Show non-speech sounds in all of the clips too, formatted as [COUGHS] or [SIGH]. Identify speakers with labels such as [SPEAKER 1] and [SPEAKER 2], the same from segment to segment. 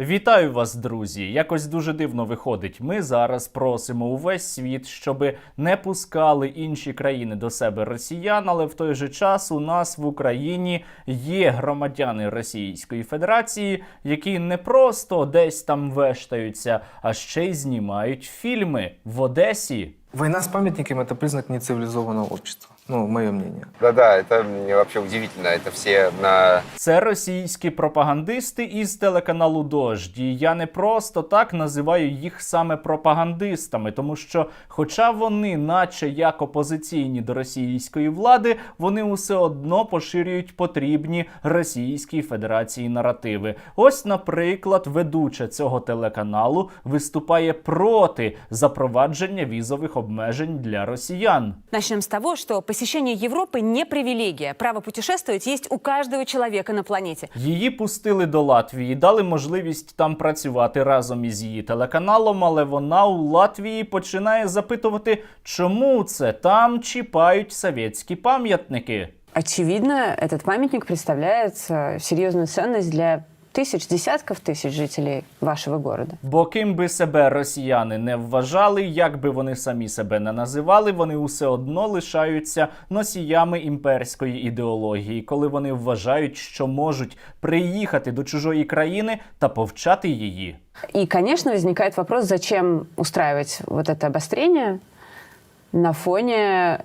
[SPEAKER 1] Вітаю вас, друзі! Якось дуже дивно виходить. Ми зараз просимо увесь світ, щоб не пускали інші країни до себе росіян, але в той же час у нас в Україні є громадяни Російської Федерації, які не просто десь там вештаються, а ще й знімають фільми в Одесі.
[SPEAKER 2] Война с памятниками – это признак нецивилизованного общества. Ну, мое мнение.
[SPEAKER 3] Да-да, это мне вообще удивительно. Это все на
[SPEAKER 1] Це російські пропагандисти із телеканалу Дождь. І я не просто так називаю їх саме пропагандистами, тому що, хоча вони, наче як опозиційні до російської влади, вони усе одно поширюють потрібні Російській Федерації наративи. Ось, наприклад, ведуча цього телеканалу виступає проти запровадження візових обмежень для росіян.
[SPEAKER 4] Начнем с того, что посещение Европы не привилегия. Право путешествовать есть у каждого человека на планете.
[SPEAKER 1] Її пустили до Латвії, дали можливість там працювати разом із її телеканалом, але вона у Латвії починає запитувати, чому це там чіпають совєтські пам'ятники.
[SPEAKER 4] Очевидно, этот памятник представляет э, серьезную ценность для тысяч, десятков тысяч жителей вашего города.
[SPEAKER 1] Бо ким би себе росіяни не вважали, як би вони самі себе не називали, вони усе одно лишаються носіями імперської ідеології, коли вони вважають, що можуть приїхати до чужої країни та повчати її.
[SPEAKER 4] И, конечно, возникает вопрос, зачем устраивать вот это обострение на фоне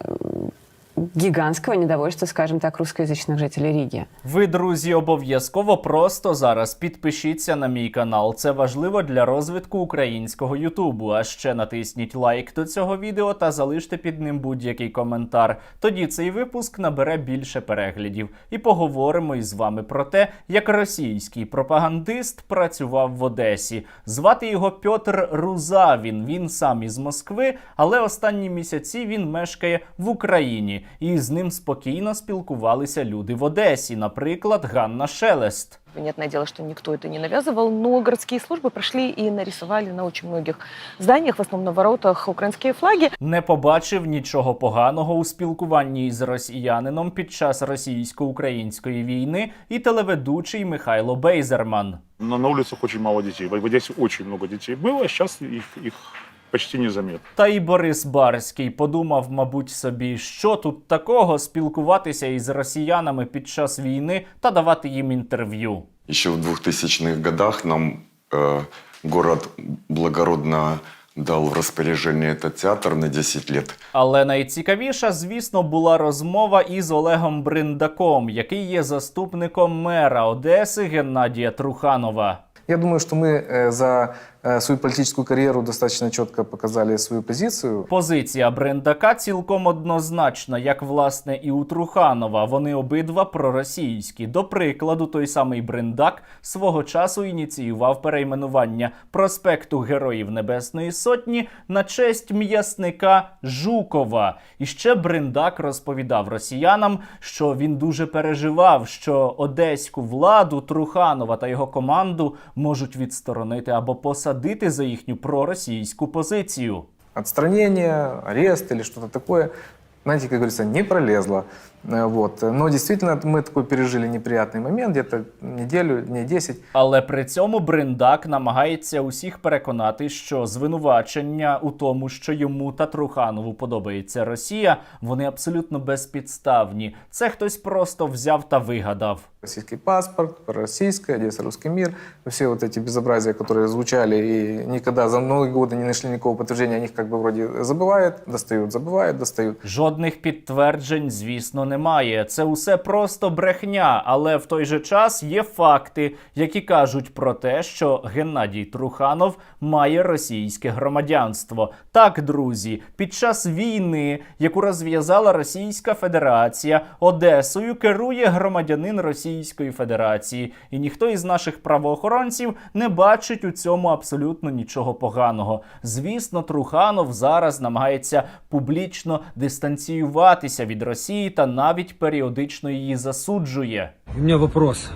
[SPEAKER 4] М, гигантского недовольства, скажем так, русскоязычных жителей Риги.
[SPEAKER 1] Ви, друзі, обов'язково просто зараз підпишіться на мій канал. Це важливо для розвитку українського Ютубу. А ще натисніть лайк до цього відео та залиште під ним будь-який коментар. Тоді цей випуск набере більше переглядів. І поговоримо із вами про те, як російський пропагандист працював в Одесі. Звати його Пьотр Рузавін. Він сам із Москви, але останні місяці він мешкає в Україні, і з ним спокійно спілкувалися люди в Одесі, наприклад, Ганна Шелест.
[SPEAKER 5] Понятное дело, что никто это не навязывал, но городские службы прошли и нарисовали на очень многих зданиях, в основном на воротах, украинские флаги.
[SPEAKER 1] Не побачив нічого поганого у спілкуванні із росіянином під час російсько-української війни і телеведучий Михайло Бейзерман.
[SPEAKER 6] Но на улицах очень мало детей. В в Одессе очень много детей было, а сейчас их, их почти незаметно.
[SPEAKER 1] Та й Борис Барський подумав, мабуть, собі, що тут такого спілкуватися із росіянами під час війни та давати їм інтерв'ю.
[SPEAKER 7] Еще в 2000-х годах нам э, город благородно дал в распоряжение этот театр на 10 лет.
[SPEAKER 1] Але найцікавіша, звісно, була розмова із Олегом Бриндаком, який є заступником мера Одеси Геннадія Труханова.
[SPEAKER 2] Я думаю, что мы э, за э, свою политическую карьеру достаточно четко показали свою позицию.
[SPEAKER 1] Позиція Брендака цілком однозначна, як власне і у Труханова. Вони обидва проросійські. До прикладу, той самий Брендак свого часу ініціював перейменування проспекту Героїв Небесної Сотні на честь м'ясника Жукова. І ще Брендак розповідав росіянам, що він дуже переживав, що одеську владу Труханова та його команду можуть відсторонити або посадити за їхню проросійську позицію.
[SPEAKER 2] Отстранение, арест или что-то такое, знаете, как говорится, не пролезло. Э, Вот. Но действительно мы такой пережили неприятный момент, где-то неделю, дней 10.
[SPEAKER 1] Але при цьому Бриндак намагається усіх переконати, що звинувачення у тому, що йому та Труханову подобається Росія, вони абсолютно безпідставні. Це хтось просто взяв та вигадав.
[SPEAKER 2] Российский паспорт, российская, Одесса, русский мир. Все вот эти безобразия, которые звучали и никогда за многие годы не нашли никакого подтверждения, о них как бы вроде забывают, достают, забывают, достают.
[SPEAKER 1] Жодних підтверджень, звісно, немає. Це усе просто брехня, але в той же час є факти, які кажуть про те, що Геннадій Труханов має російське громадянство. Так, друзі, під час війни, яку розв'язала Російська Федерація, Одесою керує громадянин Російської Федерації, і ніхто із наших правоохоронців не бачить у цьому абсолютно нічого поганого. Звісно, Труханов зараз намагається публічно дистанціюватися від Росії та навіть періодично її засуджує.
[SPEAKER 8] У мене вопрос.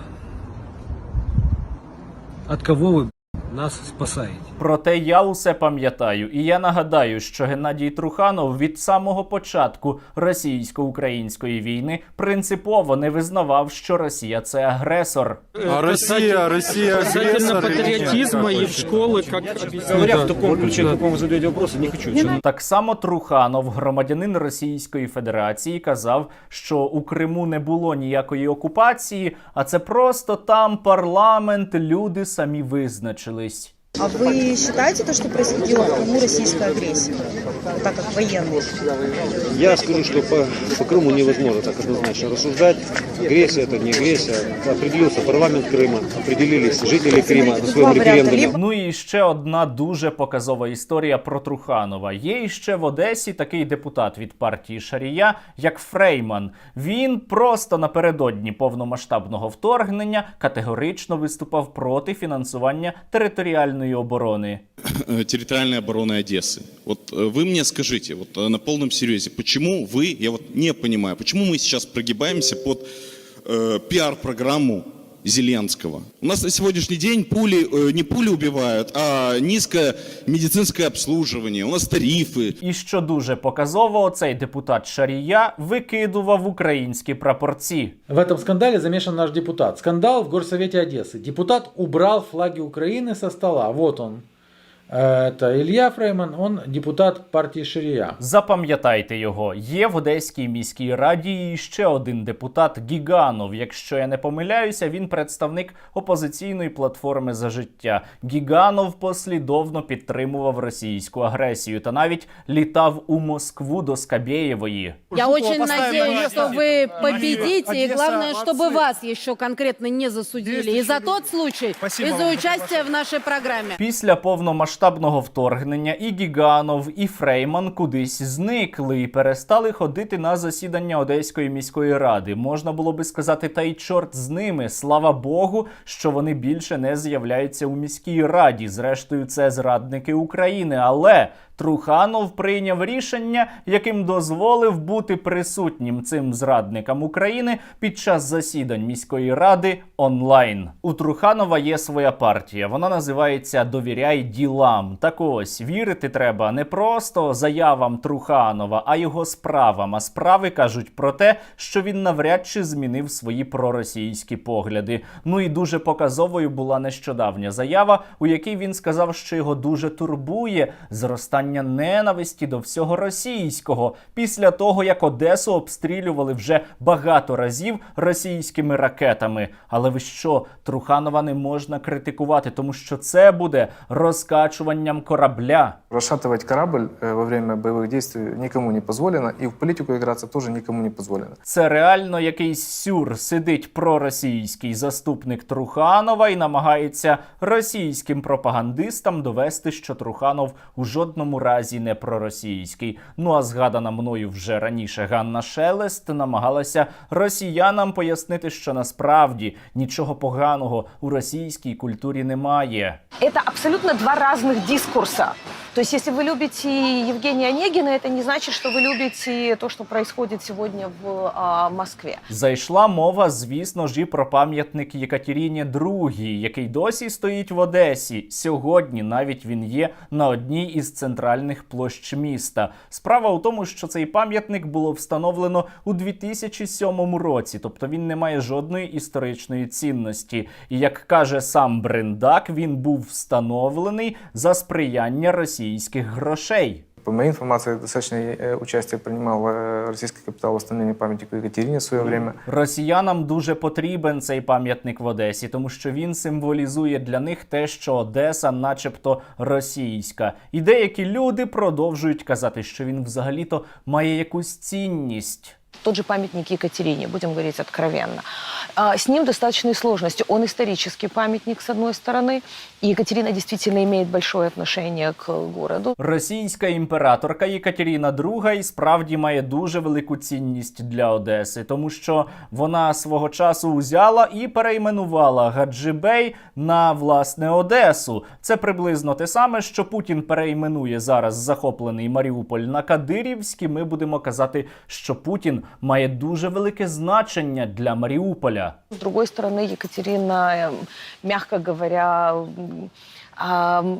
[SPEAKER 8] От кого вы нас спасаете.
[SPEAKER 1] Проте я усе пам'ятаю, і я нагадаю, що Геннадій Труханов від самого початку російсько-української війни принципово не визнавав, що Росія це агресор.
[SPEAKER 8] А Россия, Россия
[SPEAKER 9] Касательно патриотизма и в школы, как
[SPEAKER 8] Говоря в
[SPEAKER 9] таком ключе,
[SPEAKER 8] каком вы задаете вопросы, не хочу.
[SPEAKER 1] Так само Труханов, громадянин Російської Федерації, казав, що у Криму не було ніякої окупації, а це просто там парламент, люди самі визначились.
[SPEAKER 10] А вы считаете то, что происходила в Крыму российская агрессия? Вот так как военный.
[SPEAKER 8] Я скажу, что по, по Крыму невозможно так однозначно рассуждать. Агрессия это не агрессия. Определился парламент Крыма, определились жители Крыма на своем
[SPEAKER 10] Два варианта.
[SPEAKER 8] референдуме.
[SPEAKER 10] Либо
[SPEAKER 1] Ну і ще одна дуже показова історія про Труханова. Є іще в Одесі такий депутат від партії Шарія, як Фрейман. Він просто напередодні повномасштабного вторгнення категорично виступав проти фінансування територіальної оборони. [COUGHS]
[SPEAKER 11] э, территориальной обороны Одессы. Вот э, вы мне скажите, вот э, на полном серьезе, почему вы, я вот не понимаю, почему мы сейчас прогибаемся под э, пиар-программу Зеленского? У нас на сегодняшний день пули, э, не пули убивают, а низкое медицинское обслуживание, у нас тарифы.
[SPEAKER 1] І що дуже показово, цей депутат Шарія викидував українські прапорці.
[SPEAKER 12] В этом скандале замешан наш депутат. Скандал в Горсовете Одессы. Депутат убрал флаги Украины со стола. Вот он. Э, Это Илья Фрейман, он депутат партии Ширия.
[SPEAKER 1] Запам'ятайте його. Є в Одеській міській раді і ще один депутат Гіганов. Якщо я не помиляюся, він представник опозиційної платформи за життя. Гіганов послідовно підтримував російську агресію та навіть літав у Москву до Скабєєвої.
[SPEAKER 9] Я очень надеюсь, что вы победите, и главное, чтобы вас еще конкретно не засудили. И за тот случай, и за участие в нашей программе.
[SPEAKER 1] Після повномасштабного вторгнення і Гіганов, і Фрейман кудись зникли і перестали ходити на засідання Одеської міської ради. Можна було би сказати, та й чорт з ними. Слава Богу, що вони більше не з'являються у міській раді. Зрештою, це зрадники України. Але Труханов прийняв рішення, яким дозволив бути присутнім цим зрадникам України під час засідань міської ради онлайн. У Труханова є своя партія. Вона називається Довіряй ділам. Так ось вірити треба не просто заявам Труханова, а його справам. А справи кажуть про те, що він навряд чи змінив свої проросійські погляди. Ну і дуже показовою була нещодавня заява, у якій він сказав, що його дуже турбує зростання ненависті до всього російського після того, як Одесу обстрілювали вже багато разів російськими ракетами. Але ви що, Труханова не можна критикувати, тому що це буде розкачуванням корабля.
[SPEAKER 2] Расшатывать корабль э, во время боевых действий никому не позволено, и в политику играться тоже никому не позволено.
[SPEAKER 1] Це реально якийсь сюр сидить проросійський заступник Труханова і намагається російським пропагандистам довести, що Труханов у жодному разі не проросійський. Ну а згадана мною вже раніше Ганна Шелест намагалася росіянам пояснити, що насправді нічого поганого у російській культурі немає.
[SPEAKER 5] Это абсолютно два разных дискурса. То есть, если вы любите Евгения Онегина, это не значит, что вы любите то, что происходит сегодня в а, Москве.
[SPEAKER 1] Зайшла мова, звісно ж, і про пам'ятник Єкатеріні II, який досі стоїть в Одесі. Сьогодні навіть він є на одній із центральних площ міста. Справа у тому, що цей пам'ятник було встановлено у 2007 році, тобто він не має жодної історичної цінності. І як каже сам Брендак, він був встановлений за сприяння російських грошей.
[SPEAKER 2] По моей информации, достаточно э, участие принимал э, российский капитал в восстановлении памятника Екатерине в свое время.
[SPEAKER 1] Росіянам дуже потрібен цей пам'ятник в Одесі, тому що він символізує для них те, що Одеса, начебто, російська. І деякі люди продовжують казати, що він взагалі-то має якусь цінність.
[SPEAKER 5] Тот же памятник Екатерине, будем говорить откровенно. С ним достаточные сложности. Он исторический памятник, с одной стороны, и Екатерина действительно имеет большое отношение к городу.
[SPEAKER 1] Російська імператорка Єкатеріна II і справді має дуже велику цінність для Одеси, тому що вона свого часу узяла і перейменувала Гаджибей на власне Одесу. Це приблизно те саме, що Путін перейменує зараз захоплений Маріуполь на Кадирівський. Ми будемо казати, що Путін має дуже велике значення для Маріуполя.
[SPEAKER 5] З другої сторони, Екатерина, м'яко мягко говоря,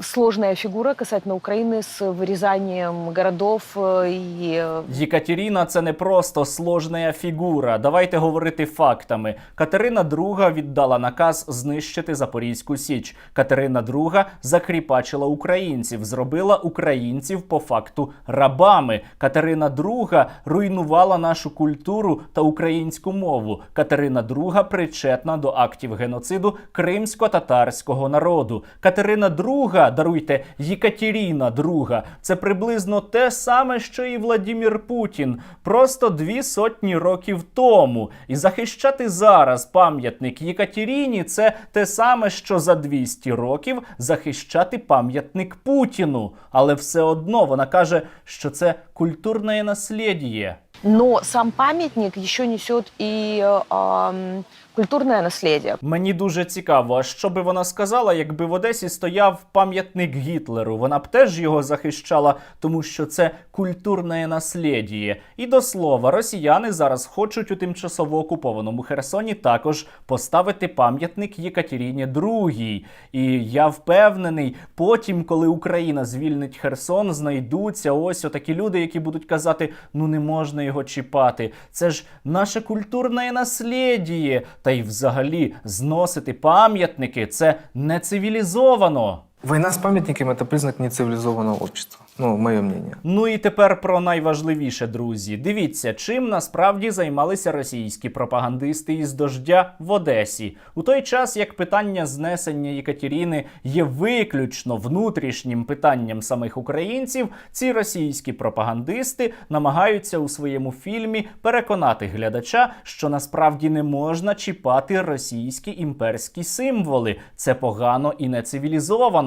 [SPEAKER 5] сложная фигура касательно Украины с вырезанием городов э, и э,
[SPEAKER 1] Єкатеріна це не просто сложна фігура. Давайте говорити фактами. Катерина II віддала наказ знищити Запорізьку Січ. Катерина II закріпачила українців, зробила українців по факту рабами. Катерина II руйнувала нашу культуру та українську мову. Катерина II причетна до актів геноциду кримсько-татарського народу. Катерина II, даруйте, Єкатеріна II, це приблизно те саме, що і Владімір Путін, просто дві сотні років тому. І захищати зараз пам'ятник Єкатеріні це те саме, що за 200 років захищати пам'ятник Путіну. Але все одно вона каже, що це культурне наслідє.
[SPEAKER 5] Но сам памятник еще несет и э, ам, культурное наследие.
[SPEAKER 1] Мені дуже цікаво, що би вона сказала, якби в Одесі стояв пам'ятник Гітлеру. Вона б теж його захищала, тому що це культурне наслідіє. І до слова, росіяни зараз хочуть у тимчасово окупованому Херсоні також поставити пам'ятник Єкатеріні II. І я впевнений, потім, коли Україна звільнить Херсон, знайдуться ось отакі люди, які будуть казати: ну не можна його чіпати. Це ж наше культурне наслідіє. Та й взагалі зносити пам'ятники це не цивілізовано.
[SPEAKER 2] Война с памятниками – это признак нецивилизованного общества. Ну, мое мнение.
[SPEAKER 1] Ну і тепер про найважливіше, друзі. Дивіться, чим насправді займалися російські пропагандисти із дождя в Одесі. У той час як питання знесення Єкатеріни є виключно внутрішнім питанням самих українців, ці російські пропагандисти намагаються у своєму фільмі переконати глядача, що насправді не можна чіпати російські імперські символи. Це погано і не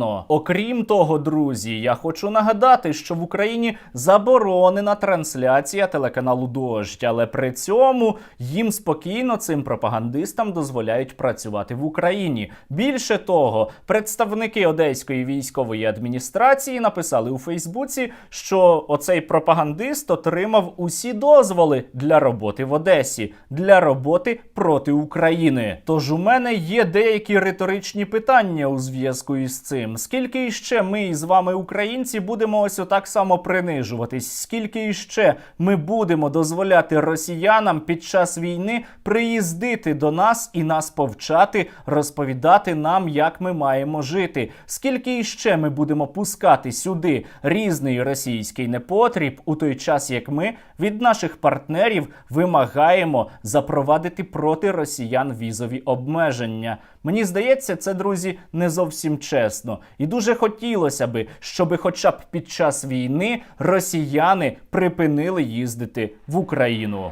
[SPEAKER 1] цивілізовано. Окрім того, друзі, я хочу нагадати, що в Україні заборонена трансляція телеканалу Дождь, але при цьому їм спокійно цим пропагандистам дозволяють працювати в Україні. Більше того, представники Одеської військової адміністрації написали у Фейсбуці, що оцей пропагандист отримав усі дозволи для роботи в Одесі, для роботи проти України. Тож у мене є деякі риторичні питання у зв'язку із цим. Скільки іще ми із вами, українці, будемо ось отак само принижуватись? Скільки іще ми будемо дозволяти росіянам під час війни приїздити до нас і нас повчати, розповідати нам, як ми маємо жити? Скільки іще ми будемо пускати сюди різний російський непотріб у той час, як ми від наших партнерів вимагаємо запровадити проти росіян візові обмеження? Мені здається, це друзі не зовсім чесно, і дуже хотілося би, щоби, хоча б під час війни, росіяни припинили їздити в Україну.